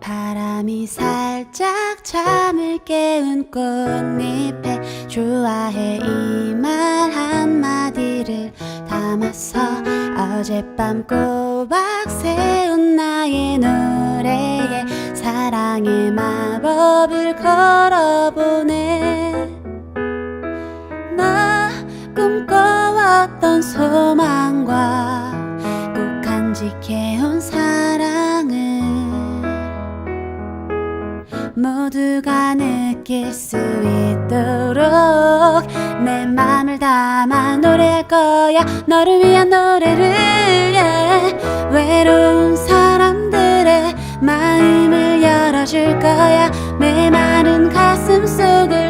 바람이 살짝 잠을 깨운 꽃잎에 좋아해 이 말 한마디를 담아서 어젯밤 꼬박 세운 나의 노래에 사랑의 마 꿈꿔왔던 소망과 꼭 간직해온 사랑을 모두가 느낄 수 있도록 내 맘을 담아 노래할 거야 너를 위한 노래를 yeah. 외로운 사람들의 마음을 열어줄 거야 메마른 가슴 속을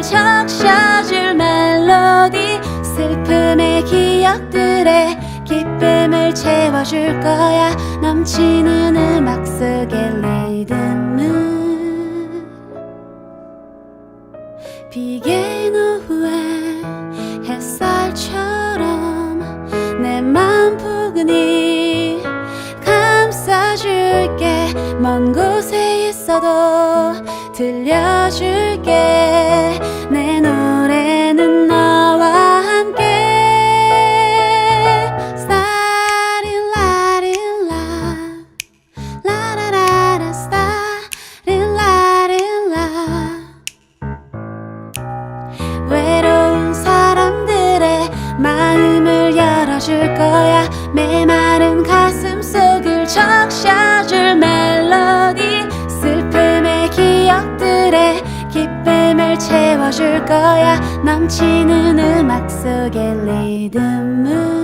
기억들에 기쁨을 채워줄 거야. 넘치는 음악 속의 리듬을. 비긴 오후에 햇살처럼 내 맘 포근히 감싸줄게. 먼 곳에 있어도 들려줄게 내 마른 가슴 속을 적셔줄 멜로디 슬픔의 기억들에 기쁨을 채워줄 거야. 넘치는 음악 속의 리듬을.